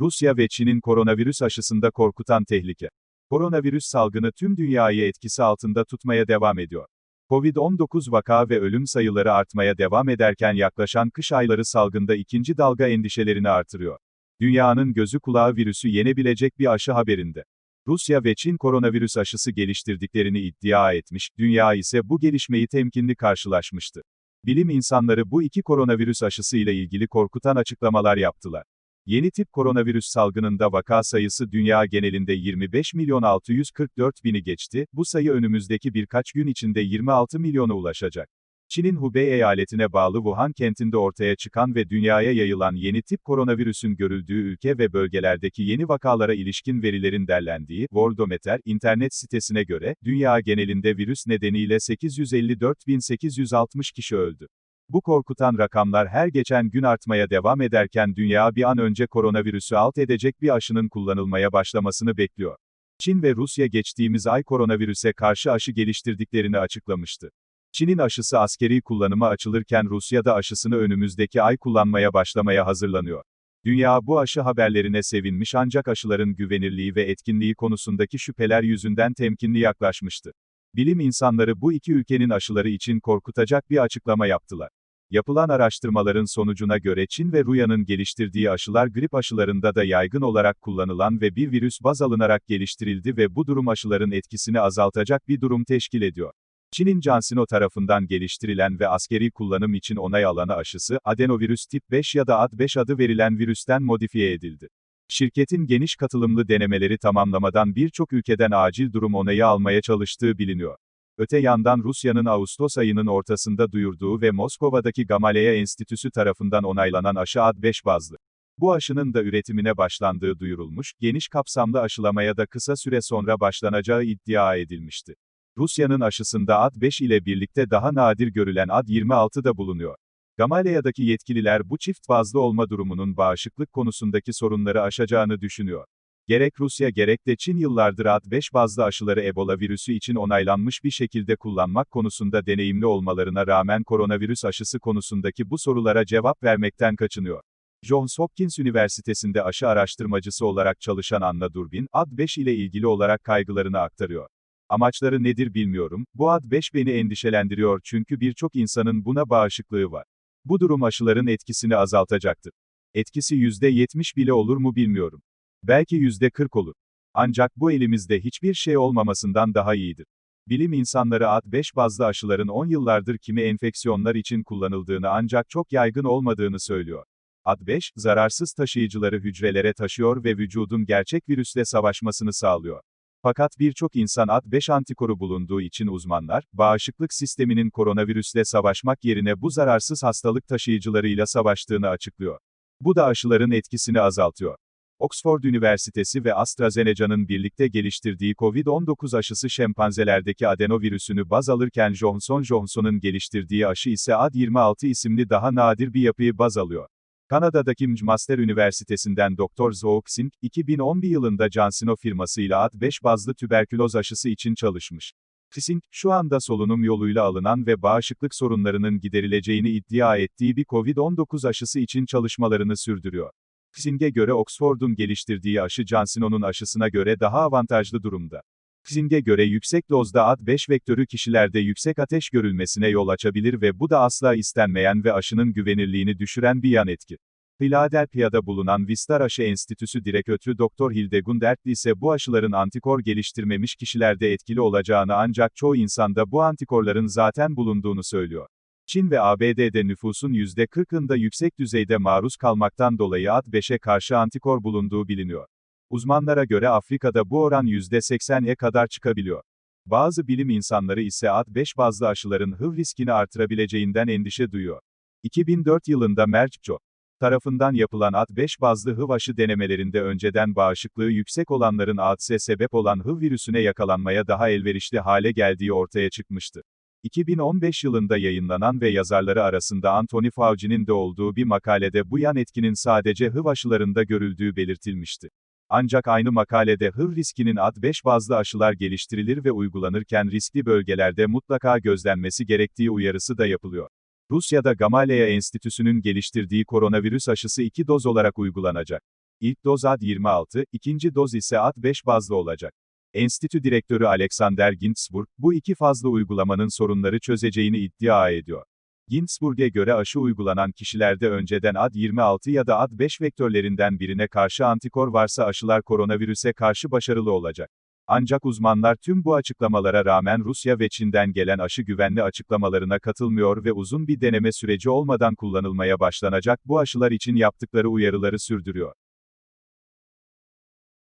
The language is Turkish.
Rusya ve Çin'in koronavirüs aşısında korkutan tehlike. Koronavirüs salgını tüm dünyayı etkisi altında tutmaya devam ediyor. Covid-19 vaka ve ölüm sayıları artmaya devam ederken yaklaşan kış ayları salgında ikinci dalga endişelerini artırıyor. Dünyanın gözü kulağı virüsü yenebilecek bir aşı haberinde. Rusya ve Çin koronavirüs aşısı geliştirdiklerini iddia etmiş, dünya ise bu gelişmeyi temkinli karşılaşmıştı. Bilim insanları bu iki koronavirüs aşısı ile ilgili korkutan açıklamalar yaptılar. Yeni tip koronavirüs salgınında vaka sayısı dünya genelinde 25 milyon 644 bini geçti, bu sayı önümüzdeki birkaç gün içinde 26 milyona ulaşacak. Çin'in Hubei eyaletine bağlı Wuhan kentinde ortaya çıkan ve dünyaya yayılan yeni tip koronavirüsün görüldüğü ülke ve bölgelerdeki yeni vakalara ilişkin verilerin derlendiği Worldometer internet sitesine göre, dünya genelinde virüs nedeniyle 854.860 kişi öldü. Bu korkutan rakamlar her geçen gün artmaya devam ederken dünya bir an önce koronavirüsü alt edecek bir aşının kullanılmaya başlamasını bekliyor. Çin ve Rusya geçtiğimiz ay koronavirüse karşı aşı geliştirdiklerini açıklamıştı. Çin'in aşısı askeri kullanıma açılırken Rusya da aşısını önümüzdeki ay kullanmaya başlamaya hazırlanıyor. Dünya bu aşı haberlerine sevinmiş ancak aşıların güvenirliği ve etkinliği konusundaki şüpheler yüzünden temkinli yaklaşmıştı. Bilim insanları bu iki ülkenin aşıları için korkutacak bir açıklama yaptılar. Yapılan araştırmaların sonucuna göre Çin ve Ruya'nın geliştirdiği aşılar grip aşılarında da yaygın olarak kullanılan ve bir virüs baz alınarak geliştirildi ve bu durum aşıların etkisini azaltacak bir durum teşkil ediyor. Çin'in CanSino tarafından geliştirilen ve askeri kullanım için onay alanı aşısı, adenovirüs tip 5 ya da AD5 adı verilen virüsten modifiye edildi. Şirketin geniş katılımlı denemeleri tamamlamadan birçok ülkeden acil durum onayı almaya çalıştığı biliniyor. Öte yandan Rusya'nın Ağustos ayının ortasında duyurduğu ve Moskova'daki Gamaleya Enstitüsü tarafından onaylanan aşı AD5 bazlı. Bu aşının da üretimine başlandığı duyurulmuş, geniş kapsamlı aşılamaya da kısa süre sonra başlanacağı iddia edilmişti. Rusya'nın aşısında AD5 ile birlikte daha nadir görülen AD26 da bulunuyor. Gamaleya'daki yetkililer bu çift bazlı olma durumunun bağışıklık konusundaki sorunları aşacağını düşünüyor. Gerek Rusya gerek de Çin yıllardır AD5 bazlı aşıları Ebola virüsü için onaylanmış bir şekilde kullanmak konusunda deneyimli olmalarına rağmen koronavirüs aşısı konusundaki bu sorulara cevap vermekten kaçınıyor. Johns Hopkins Üniversitesi'nde aşı araştırmacısı olarak çalışan Anna Durbin, AD5 ile ilgili olarak kaygılarını aktarıyor. Amaçları nedir bilmiyorum, bu AD5 beni endişelendiriyor çünkü birçok insanın buna bağışıklığı var. Bu durum aşıların etkisini azaltacaktır. Etkisi %70 bile olur mu bilmiyorum. Belki %40 olur. Ancak bu elimizde hiçbir şey olmamasından daha iyidir. Bilim insanları AD5 bazlı aşıların 10 yıllardır kimi enfeksiyonlar için kullanıldığını ancak çok yaygın olmadığını söylüyor. AD5, zararsız taşıyıcıları hücrelere taşıyor ve vücudun gerçek virüsle savaşmasını sağlıyor. Fakat birçok insan AD5 antikoru bulunduğu için uzmanlar, bağışıklık sisteminin koronavirüsle savaşmak yerine bu zararsız hastalık taşıyıcılarıyla savaştığını açıklıyor. Bu da aşıların etkisini azaltıyor. Oxford Üniversitesi ve AstraZeneca'nın birlikte geliştirdiği COVID-19 aşısı şempanzelerdeki adenovirüsünü baz alırken Johnson Johnson'ın geliştirdiği aşı ise AD26 isimli daha nadir bir yapıyı baz alıyor. Kanada'daki McMaster Üniversitesi'nden Dr. Zook Singh, 2011 yılında CanSino firmasıyla AD5 bazlı tüberküloz aşısı için çalışmış. Singh, şu anda solunum yoluyla alınan ve bağışıklık sorunlarının giderileceğini iddia ettiği bir COVID-19 aşısı için çalışmalarını sürdürüyor. Singh'e göre Oxford'un geliştirdiği aşı CanSino'nun aşısına göre daha avantajlı durumda. Singh'e göre yüksek dozda AD5 vektörü kişilerde yüksek ateş görülmesine yol açabilir ve bu da asla istenmeyen ve aşının güvenirliğini düşüren bir yan etki. Philadelphia'da bulunan Vistar Aşı Enstitüsü Direktörü Dr. Hildegund Ertl ise bu aşıların antikor geliştirmemiş kişilerde etkili olacağını ancak çoğu insanda bu antikorların zaten bulunduğunu söylüyor. Çin ve ABD'de nüfusun %40'ında yüksek düzeyde maruz kalmaktan dolayı AD5'e karşı antikor bulunduğu biliniyor. Uzmanlara göre Afrika'da bu oran %80'e kadar çıkabiliyor. Bazı bilim insanları ise AD5 bazlı aşıların HIV riskini artırabileceğinden endişe duyuyor. 2004 yılında Merck tarafından yapılan AD5 bazlı HIV aşı denemelerinde önceden bağışıklığı yüksek olanların ADS'e sebep olan HIV virüsüne yakalanmaya daha elverişli hale geldiği ortaya çıkmıştı. 2015 yılında yayınlanan ve yazarları arasında Anthony Fauci'nin de olduğu bir makalede bu yan etkinin sadece HIV aşılarında görüldüğü belirtilmişti. Ancak aynı makalede HIV riskinin AD5 bazlı aşılar geliştirilir ve uygulanırken riskli bölgelerde mutlaka gözlenmesi gerektiği uyarısı da yapılıyor. Rusya'da Gamaleya Enstitüsü'nün geliştirdiği koronavirüs aşısı iki doz olarak uygulanacak. İlk doz AD26, ikinci doz ise AD5 bazlı olacak. Enstitü direktörü Alexander Ginzburg, bu iki fazla uygulamanın sorunları çözeceğini iddia ediyor. Ginzburg'e göre aşı uygulanan kişilerde önceden AD26 ya da AD5 vektörlerinden birine karşı antikor varsa aşılar koronavirüse karşı başarılı olacak. Ancak uzmanlar tüm bu açıklamalara rağmen Rusya ve Çin'den gelen aşı güvenli açıklamalarına katılmıyor ve uzun bir deneme süreci olmadan kullanılmaya başlanacak bu aşılar için yaptıkları uyarıları sürdürüyor.